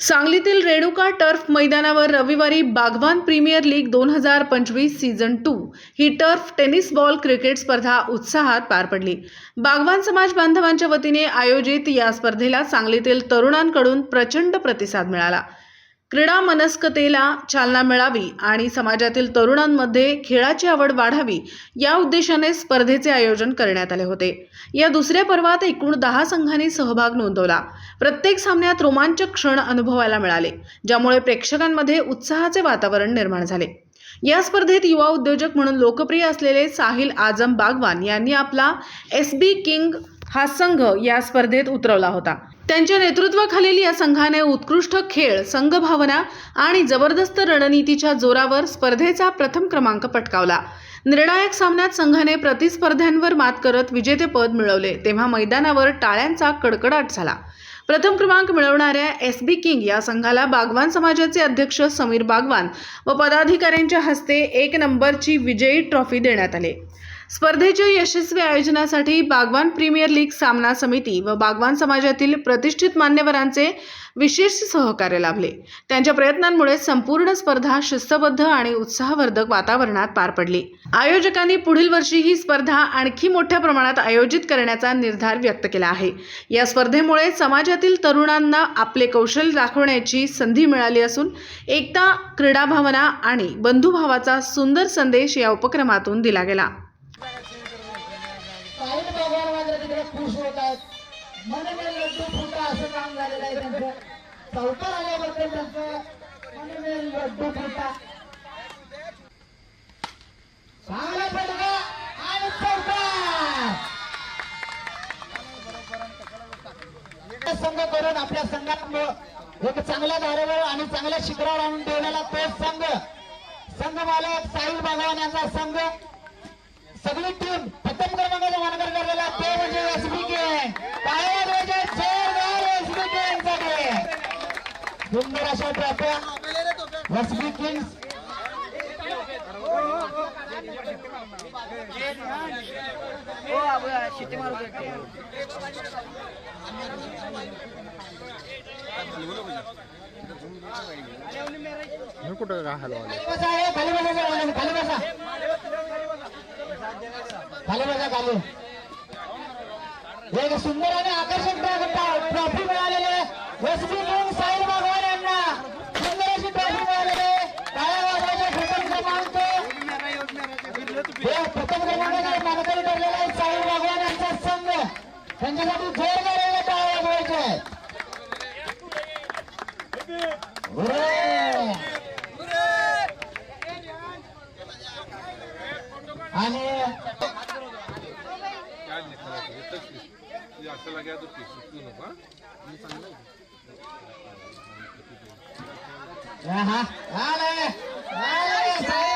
सांगलीतील रेणुका टर्फ मैदानावर रविवारी बागवान प्रीमियर लीग दोन हजार पंचवीस सीझन टू ही टर्फ टेनिस बॉल क्रिकेट स्पर्धा उत्साहात पार पडली. बागवान समाज बांधवांच्या वतीने आयोजित या स्पर्धेला सांगलीतील तरुणांकडून प्रचंड प्रतिसाद मिळाला. क्रीडा मनस्कतेला चालना मिळावी आणि समाजातील तरुणांमध्ये खेळाची आवड वाढावी या उद्देशाने स्पर्धेचे आयोजन करण्यात आले होते. या दुसऱ्या पर्वात एकूण दहा संघांनी सहभाग नोंदवला. प्रत्येक सामन्यात रोमांचक क्षण अनुभवायला मिळाले ज्यामुळे प्रेक्षकांमध्ये उत्साहाचे वातावरण निर्माण झाले. या स्पर्धेत युवा उद्योजक म्हणून लोकप्रिय असलेले साहिल आजम बागवान यांनी आपला एस बी किंग हा संघ या स्पर्धेत उतरवला होता. त्यांच्या नेतृत्वाखालील या संघाने उत्कृष्ट खेळ संघभावना आणि जबरदस्त रणनीतीच्या जोरावर स्पर्धेचा प्रथम क्रमांक पटकावला. निर्णायक सामन्यात संघाने प्रतिस्पर्ध्यांवर मात करत विजेतेपद मिळवले. तेव्हा मैदानावर टाळ्यांचा कडकडाट झाला. प्रथम क्रमांक मिळवणाऱ्या एस बी किंग या संघाला बागवान समाजाचे अध्यक्ष समीर बागवान व पदाधिकाऱ्यांच्या हस्ते एक नंबरची विजयी ट्रॉफी देण्यात आली. स्पर्धेच्या यशस्वी आयोजनासाठी बागवान प्रीमियर लीग सामना समिती व बागवान समाजातील प्रतिष्ठित मान्यवरांचे विशेष सहकार्य लाभले. त्यांच्या प्रयत्नांमुळे संपूर्ण स्पर्धा शिस्तबद्ध आणि उत्साहवर्धक वातावरणात पार पडली. आयोजकांनी पुढील वर्षी ही स्पर्धा आणखी मोठ्या प्रमाणात आयोजित करण्याचा निर्धार व्यक्त केला आहे. या स्पर्धेमुळे समाजातील तरुणांना आपले कौशल्य दाखवण्याची संधी मिळाली असून एकता क्रीडाभावना आणि बंधुभावाचा सुंदर संदेश या उपक्रमातून दिला गेला. खुश होत आहेत मन लड्डू फुटा असं काम झालेलं आहे त्यांचं. चौकार आल्याबद्दल त्यांचं मनमे लड्डू फुटा. चांगला फटका आणि चौकार संघ करून आपल्या संघात एक चांगल्या धारेवर आणि चांगल्या शिखरावर आणून ठेवलेला तोच संघ. संघ मालक साहिल भगवान यांचा संघ. सगळी टीम प्रथम क्रमांकाचा मानकर करलेला ते म्हणजे सुंदर अशा ट्रॉफ्या. एसबी किंग्स मी कुठं का हलवाले खाली बसा खाली बसा खाली एक सुंदर आणि आकर्षक ट्रॉ- ट्रॉफी मिळालेली आहे. एसबी किंग साहिल भगवान यांना सुंदर अशी ट्रॉफी मिळालेली आहे टाळ्या वाजवायच्या प्रथम क्रमांक हे प्रथम मानकरी ठरलेला आहे साहिल भगवान यांचा संघ त्यांच्यासाठी जोरदार टाळ्या आणि असं तो नका हा आले आले साहेब